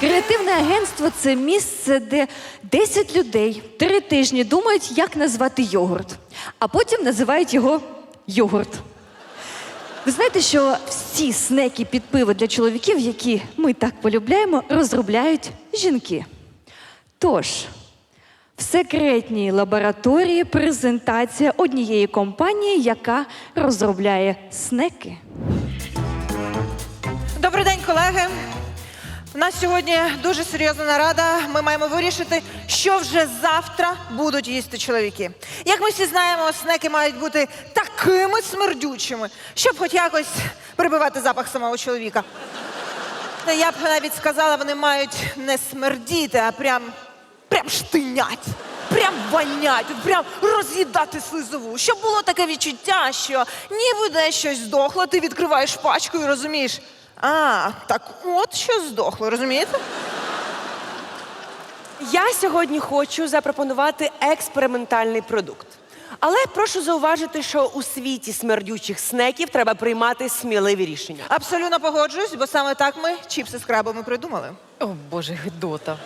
Креативне агентство це місце, де 10 людей три тижні думають, як назвати йогурт, а потім називають його йогурт. Ви знаєте, що всі снеки під пиво для чоловіків, які ми так полюбляємо, розробляють жінки. Тож, в секретній лабораторії презентація однієї компанії, яка розробляє снеки. У нас сьогодні дуже серйозна нарада. Ми маємо вирішити, що вже завтра будуть їсти чоловіки. Як ми всі знаємо, снеки мають бути такими смердючими, щоб хоч якось прибивати запах самого чоловіка. Та я б навіть сказала, вони мають не смердіти, а прям, прям штинять. Прям вонять, прям роз'їдати слизову. Щоб було таке відчуття, що ніби десь щось здохло, ти відкриваєш пачку і розумієш. А, так от що здохло, розумієте? Я сьогодні хочу запропонувати експериментальний продукт. Але прошу зауважити, що у світі смердючих снеків треба приймати сміливі рішення. Абсолютно погоджуюсь, бо саме так ми чіпси з крабами придумали. О, Боже, гидота.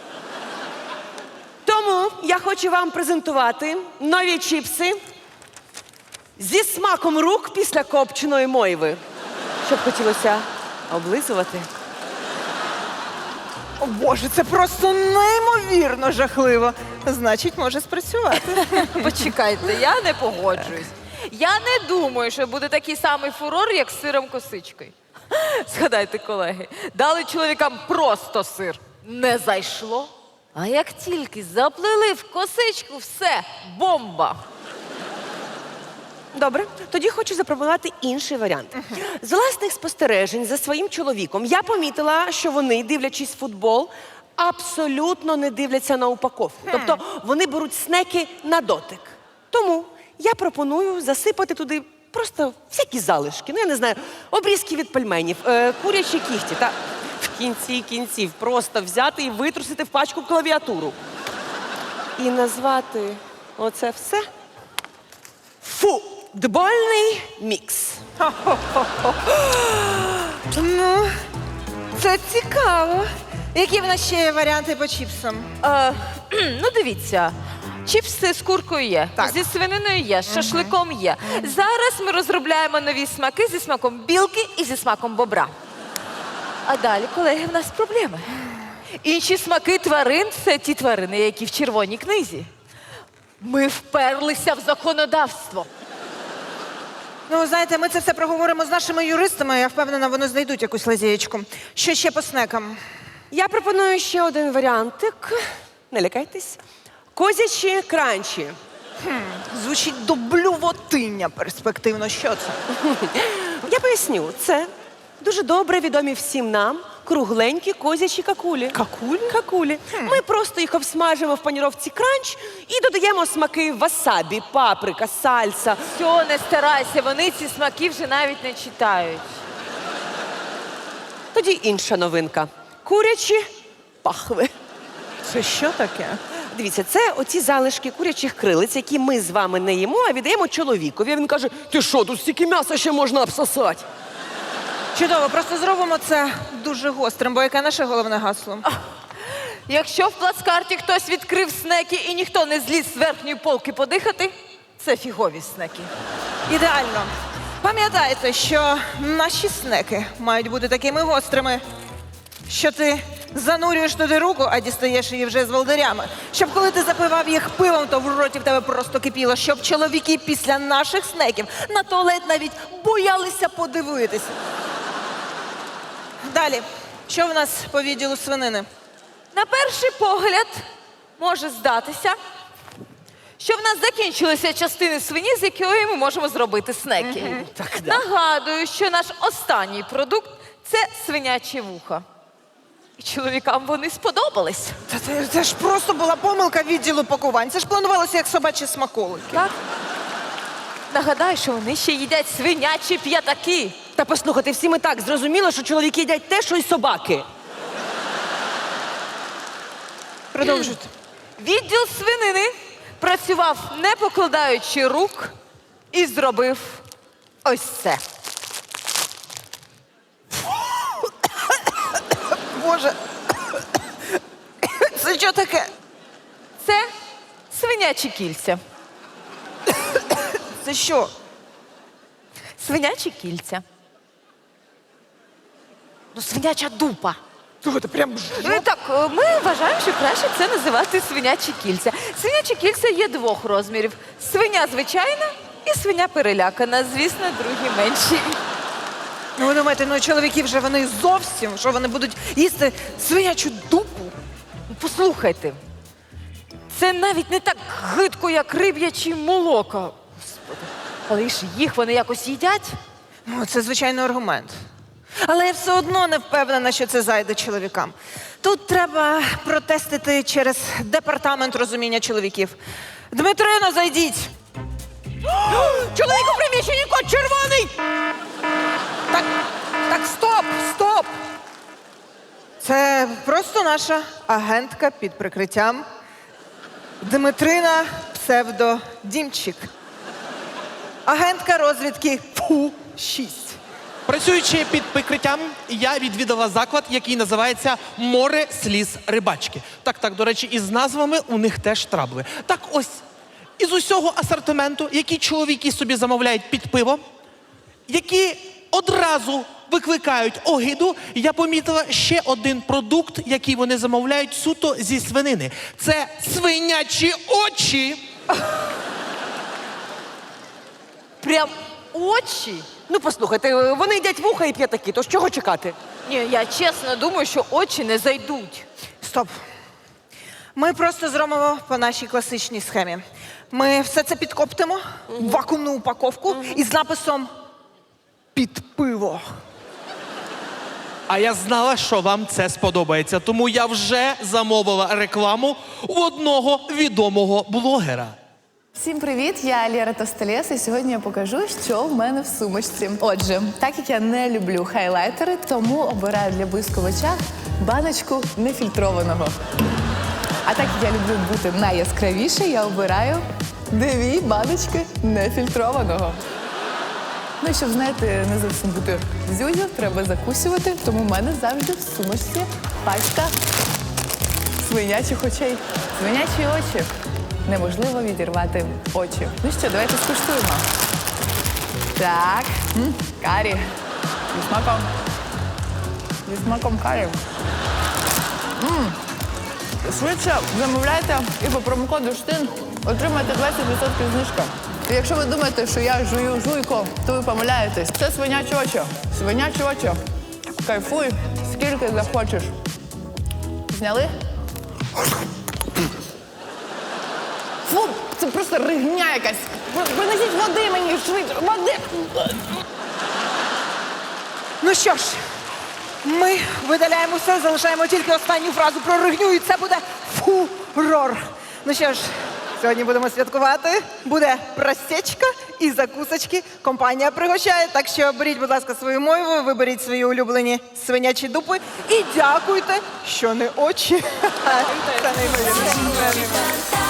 Тому я хочу вам презентувати нові чіпси зі смаком рук після копченої мойви. Щоб хотілося облизувати. О Боже, це просто неймовірно жахливо. Значить, може спрацювати. Почекайте, я не погоджуюсь. Я не думаю, що буде такий самий фурор, як з сиром косичкою. Згадайте, колеги, дали чоловікам просто сир. Не зайшло. А як тільки заплели в косичку, все, бомба. Добре, тоді хочу запропонувати інший варіант. З власних спостережень за своїм чоловіком я помітила, що вони, дивлячись футбол, абсолютно не дивляться на упаковку. Тобто вони беруть снеки на дотик. Тому я пропоную засипати туди просто всякі залишки. Ну, я не знаю, обрізки від пельменів, е, курячі кіхті та в кінці кінців просто взяти і витрусити в пачку клавіатуру. І назвати оце все Футбольний мікс. Ну, це цікаво. Які в нас ще є варіанти по чіпсам? Е, ну, дивіться. Чіпси з куркою є, Так. зі свининою є, з шашликом є. Зараз ми розробляємо нові смаки зі смаком білки і зі смаком бобра. А далі, колеги, в нас проблеми. Інші смаки тварин це ті тварини, які в червоній книзі. Ми вперлися в законодавство. Ну, знаєте, ми це все проговоримо з нашими юристами. Я впевнена, вони знайдуть якусь лазєєчку. Що ще по снекам? Я пропоную ще один варіантик. Не лякайтесь. Козячі кранчі. Звучить до блювотиння перспективно. Що це? Я поясню, це дуже добре відомі всім нам кругленькі козячі какулі. Какулі? Какулі. Ми просто їх обсмажимо в паніровці кранч і додаємо смаки васабі, паприка, сальса. Все, не старайся, вони ці смаки вже навіть не читають. Тоді інша новинка. Курячі пахви. Це що таке? Дивіться, це оці залишки курячих крилиць, які ми з вами не їмо, а віддаємо чоловікові. Він каже: ти що, тут стільки м'яса ще можна обсосати? Чудово, просто зробимо це дуже гострим, бо яке наше головне гасло? Якщо в плацкарті хтось відкрив снеки і ніхто не зліз з верхньої полки подихати, це фігові снеки. Ідеально. Пам'ятайте, що наші снеки мають бути такими гострими, що ти занурюєш туди руку, а дістаєш її вже з волдирями. Щоб коли ти запивав їх пивом, то в роті в тебе просто кипіло, щоб чоловіки після наших снеків на туалет навіть боялися подивитися. Далі, що в нас по відділу свинини? На перший погляд може здатися, що в нас закінчилися частини свині, з якої ми можемо зробити снеки. Нагадую, що наш останній продукт це свинячі вуха. І чоловікам вони сподобались. Та це, це ж просто була помилка відділу пакувань. Це ж планувалося як собачі смаколики. Так? Нагадаю, що вони ще їдять свинячі п'ятаки. Та послухайте, всі ми так зрозуміли, що чоловіки їдять те, що й собаки. Продовжуйте. Відділ свинини працював, не покладаючи рук, і зробив ось це. Боже, це що таке? Це свинячі кільця. Це що? Свинячі кільця. Ну, свиняча дупа. Слухайте, прям Ну, так, е, ми вважаємо, що краще це називати свинячі кільця. Свинячі кільця є двох розмірів: свиня звичайна і свиня перелякана. Звісно, другі менші. Ну, ви думаєте, ну чоловіки вже вони зовсім, що вони будуть їсти свинячу дупу? Ну, Послухайте, це навіть не так гидко, як риб'ячі молока. Господи. Але ж їх вони якось їдять. Ну, це звичайний аргумент. Але я все одно не впевнена, що це зайде чоловікам. Тут треба протестити через департамент розуміння чоловіків. Дмитрино, зайдіть! Чоловік у приміщенні кот червоний! Так, так, стоп, стоп! Це просто наша агентка під прикриттям. Дмитрина псевдодімчик. Агентка розвідки ФУ-6. Працюючи під прикриттям, я відвідала заклад, який називається Море сліз рибачки. Так, так, до речі, із назвами у них теж трабли. Так ось, із усього асортименту, який чоловіки собі замовляють під пиво, які одразу викликають огиду, я помітила ще один продукт, який вони замовляють суто зі свинини. Це свинячі очі. Прям очі. Ну, послухайте, вони їдять вуха і п'ятаки, то з чого чекати? Ні, я чесно думаю, що очі не зайдуть. Стоп. Ми просто зробимо по нашій класичній схемі. Ми все це підкоптимо в вакуумну упаковку із написом під пиво. А я знала, що вам це сподобається, тому я вже замовила рекламу у одного відомого блогера. Всім привіт! Я Лєра Тостелєс, і сьогодні я покажу, що в мене в сумочці. Отже, так як я не люблю хайлайтери, тому обираю для блиску очах баночку нефільтрованого. А так як я люблю бути найяскравіше, я обираю дві баночки нефільтрованого. Ну щоб, знаєте, не зовсім бути зюзю, треба закусювати, тому в мене завжди в сумочці пачка свинячих очей. Свинячі очі. Неможливо відірвати очі. Ну що, давайте скуштуємо. Так, м, карі. Зі смаком. Зі смаком карі. М. Швидше замовляйте і по промокоду ШТИН отримаєте 20% знижка. І якщо ви думаєте, що я жую жуйко, то ви помиляєтесь. Це свинячі очі. Свинячі очі. Кайфуй, скільки захочеш. Зняли? Фу, це просто ригня якась. Принесіть води мені швидше. Води. Ну що ж, ми видаляємо все, залишаємо тільки останню фразу про ригню, і це буде фурор. Ну що ж, сьогодні будемо святкувати. Буде простечка і закусочки. Компанія пригощає. Так що беріть, будь ласка, свою мойву, виберіть свої улюблені свинячі дупи і дякуйте, що не очі. Це неймовірно.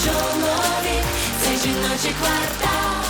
pomeriggio muovi, se giù non ci guarda.